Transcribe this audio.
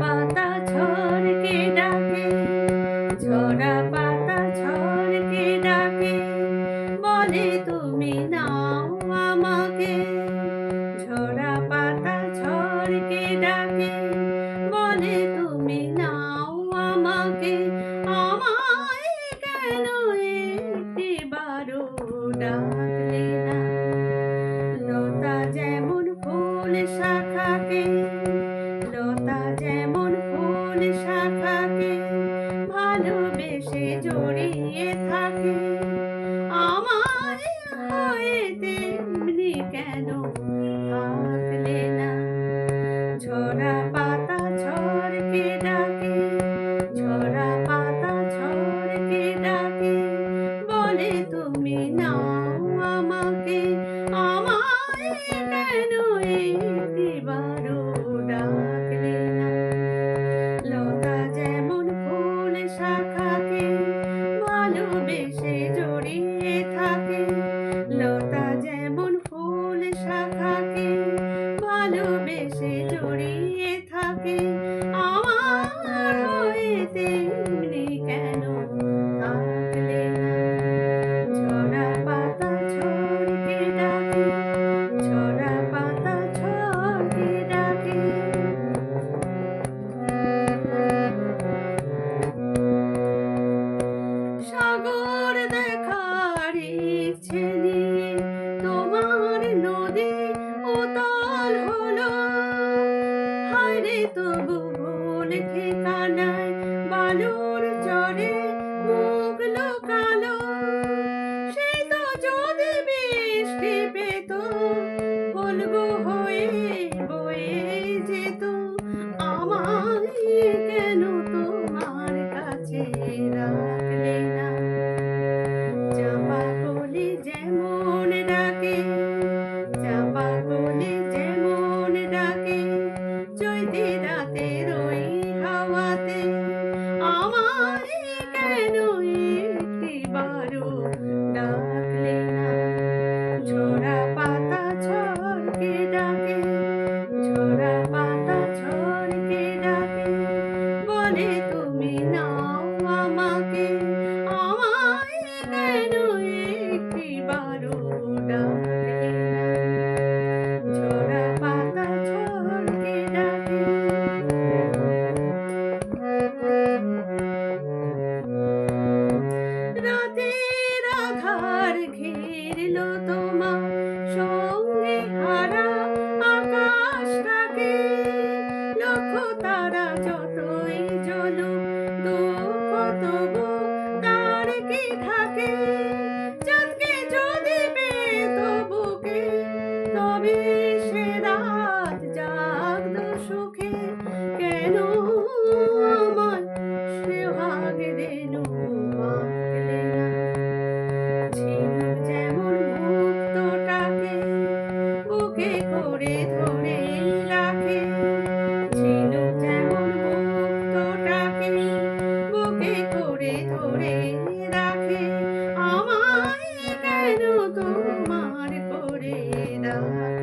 পাতা ঝড়কে ডাকে ঝরা পাতা ঝড়কে ডাকে। বলে তুমি নাও নিয়ে থাকে। আমার হয়ে তেমনি কেন থাকলে না? ঝরা পাতা ঝড়কে ডাকে, ঝরা পাতা ঝড়কে ডাকে। বলে, তুমি না Krishna গো ভুলে পারো না Mm-hmm. তোমার করে দাও